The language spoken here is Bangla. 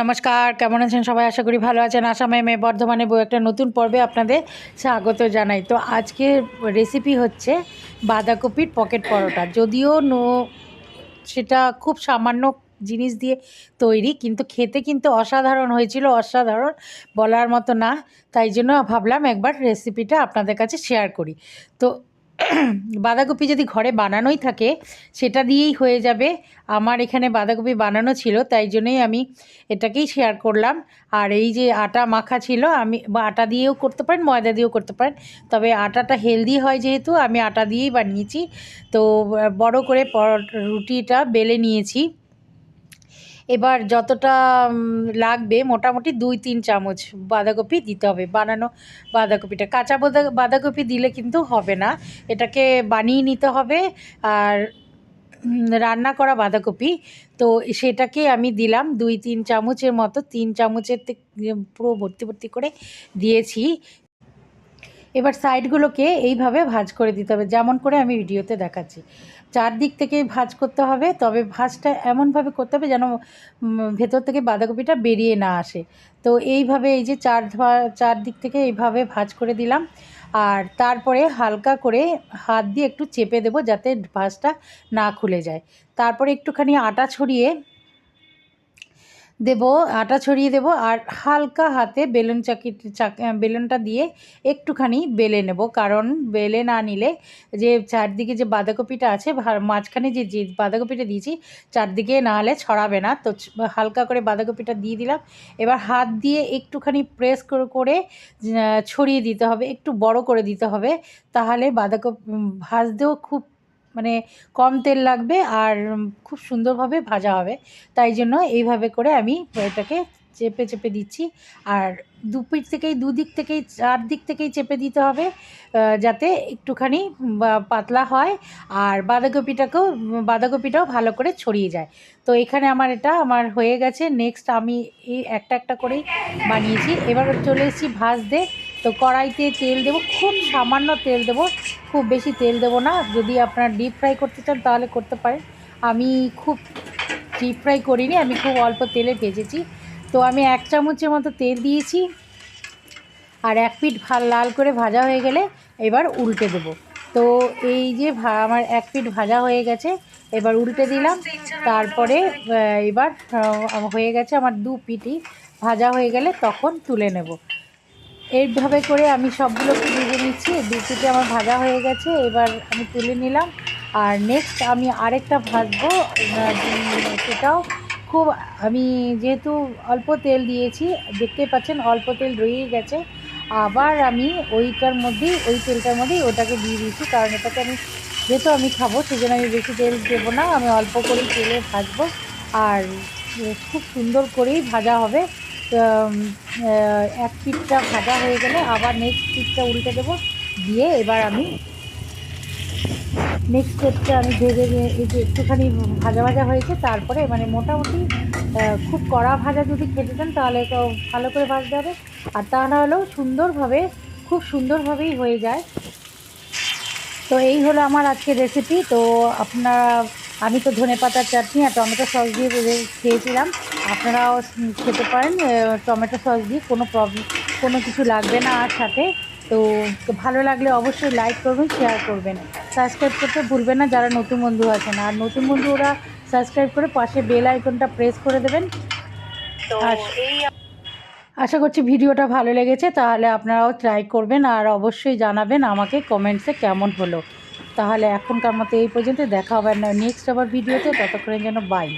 নমস্কার, কেমন আছেন সবাই? আশা করি ভালো আছেন। আসামে মে বর্ধমানে বউ একটা নতুন পর্বে আপনাদের স্বাগত জানাই। তো আজকে রেসিপি হচ্ছে বাঁধাকপির পকেট পরোটা। যদিও নো, সেটা খুব সামান্য জিনিস দিয়ে তৈরি, কিন্তু খেতে কিন্তু অসাধারণ হয়েছিল, অসাধারণ বলার মতো না। তাই জন্য ভাবলাম একবার রেসিপিটা আপনাদের কাছে শেয়ার করি। তো বাঁধাকপি যদি ঘরে বানানোই থাকে, সেটা দিয়েই হয়ে যাবে। আমার এখানে বাঁধাকপি বানানো ছিল, তাই জন্যই আমি এটাকেই শেয়ার করলাম। আর এই যে আটা মাখা ছিল, আমি বা আটা দিয়েও করতে পারেন, ময়দা দিয়েও করতে পারেন। তবে আটাটা হেলদি হয় যেহেতু, আমি আটা দিয়েই বানিয়েছি। তো বড় করে রুটিটা বেলে নিয়েছি। এবার যতটা লাগবে মোটামুটি দুই, তিন চামচ বাঁধাকপি দিতে হবে। বানানো বাঁধাকপিটা। কাঁচা বাঁধা, বাঁধাকপি দিলে কিন্তু হবে না। এটাকে বানিয়ে নিতে হবে। আর রান্না করা বাঁধাকপি। তো সেটাকে আমি দিলাম দুই, তিন চামচের মতো। তিন চামচের পুরো ভর্তি ভর্তি করে দিয়েছি। এবার সাইডগুলোকে এইভাবে ভাজ করে দিতে হবে, যেমন করে আমি ভিডিওতে দেখাচ্ছি। চারদিক থেকে ভাজ করতে হবে, তবে ভাজটা এমনভাবে করতে হবে যেন ভেতর থেকে বাঁধাকপিটা বেরিয়ে না আসে। তো এইভাবে এই যে চার চারদিক থেকে এইভাবে ভাজ করে দিলাম। আর তারপরে হালকা করে হাত দিয়ে একটু চেপে দেবো যাতে ভাজটা না খুলে যায়। তারপরে একটুখানি আটা ছড়িয়ে দেব, আটা ছড়িয়ে দেব আর হালকা হাতে বেলুন চাকি বেলুনটা দিয়ে একটুখানি বেলে নেব। কারণ বেলে না নিলে যে চারদিকে যে বাঁধাকপিটা আছে মাঝখানে যে যে বাঁধাকপিটা দিয়েছি, চারদিকে না হলে ছড়াবে না। তো হালকা করে বাঁধাকপিটা দিয়ে দিলাম। এবার হাত দিয়ে একটুখানি প্রেস করে করে ছড়িয়ে দিতে হবে, একটু বড় করে দিতে হবে। তাহলে বাঁধাকপি ভাজতেও খুব মানে কম তেল লাগবে আর খুব সুন্দরভাবে ভাজা হবে। তাই জন্য এইভাবে করে আমি এটাকে চেপে চেপে দিচ্ছি। আর দু পিঠ থেকেই দুদিক থেকেই চারদিক থেকেই চেপে দিতে হবে যাতে একটুখানি পাতলা হয় আর বাঁধাকপিটাকেও, বাঁধাকপিটাও ভালো করে ছড়িয়ে যায়। তো এখানে আমার এটা আমার হয়ে গেছে। নেক্সট আমি এই একটা একটা করেই বানিয়েছি। এবার চলে এসেছি ভাজতে। তো কড়াইতে তেল দেবো, খুব সামান্য তেল দেবো, খুব বেশি তেল দেবো না। যদি আপনারা ডিপ ফ্রাই করতে চান তাহলে করতে পারেন। আমি খুব ডিপ ফ্রাই করিনি, আমি খুব অল্প তেলে ভেজেছি। তো আমি এক চামচের মতো তেল দিয়েছি। আর এক পিঠ লাল করে ভাজা হয়ে গেলে এবার উল্টে দেব। তো এই যে আমার এক পিঠ ভাজা হয়ে গেছে, এবার উল্টে দিলাম। তারপরে এবার হয়ে গেছে আমার দু পিঠই। ভাজা হয়ে গেলে তখন তুলে নেব। এইভাবে করে আমি সবগুলোকে ভেজে নিচ্ছি। পিঠে আমার ভাজা হয়ে গেছে, এবার আমি তুলে নিলাম। আর নেক্সট আমি আরেকটা ভাজবো সেটাও খুব, আমি যেহেতু অল্প তেল দিয়েছি দেখতে পাচ্ছেন অল্প তেল রয়েই গেছে। আবার আমি ওইটার মধ্যেই ওই তেলটার মধ্যেই ওটাকে দিয়ে দিয়েছি, কারণ এটাকে আমি যেহেতু আমি খাব সেই জন্য আমি বেশি তেল দেবো না, আমি অল্প করেই তেলে ভাজবো। আর খুব সুন্দর করেই ভাজা হবে। এক পিঠটা ভাজা হয়ে গেলে আবার নেক্সট পিঠটা উল্টে দেবো। দিয়ে এবার আমি নেক্সট স্টেপটা আমি ভেজে এই যে একটুখানি ভাজা ভাজা হয়েছে, তারপরে মানে মোটামুটি খুব কড়া ভাজা যদি খেতে চান তাহলে তো ভালো করে ভাজতে হবে। আর তা না হলেও সুন্দরভাবে, খুব সুন্দরভাবেই হয়ে যায়। তো এই হলো আমার আজকে রেসিপি তো আপনারা আমি তো ধনে পাতার চাটনি আর টমেটো সস দিয়ে খেয়েছিলাম। আপনারাও খেতে পারেন টমেটো সস দিয়ে কোনো প্রবলেম কোনো কিছু লাগবে না আর সাথে। তো ভালো লাগলে অবশ্যই লাইক করবেন শেয়ার করবেন। সাবস্ক্রাইব করতে ভুলবেন না যারা নতুন বন্ধু আছেন। আর নতুন বন্ধু ওরা সাবস্ক্রাইব করে পাশে বেল আইকনটা প্রেস করে দেবেন। আর আশা করছি ভিডিওটা ভালো লেগেছে তাহলে আপনারাও ট্রাই করবেন আর অবশ্যই জানাবেন আমাকে কমেন্টসে কেমন হলো। তাহলে এখনকার মতো এই পর্যন্ত দেখা হবে না নেক্সট আবার ভিডিওতে ততক্ষণের জন্য বাই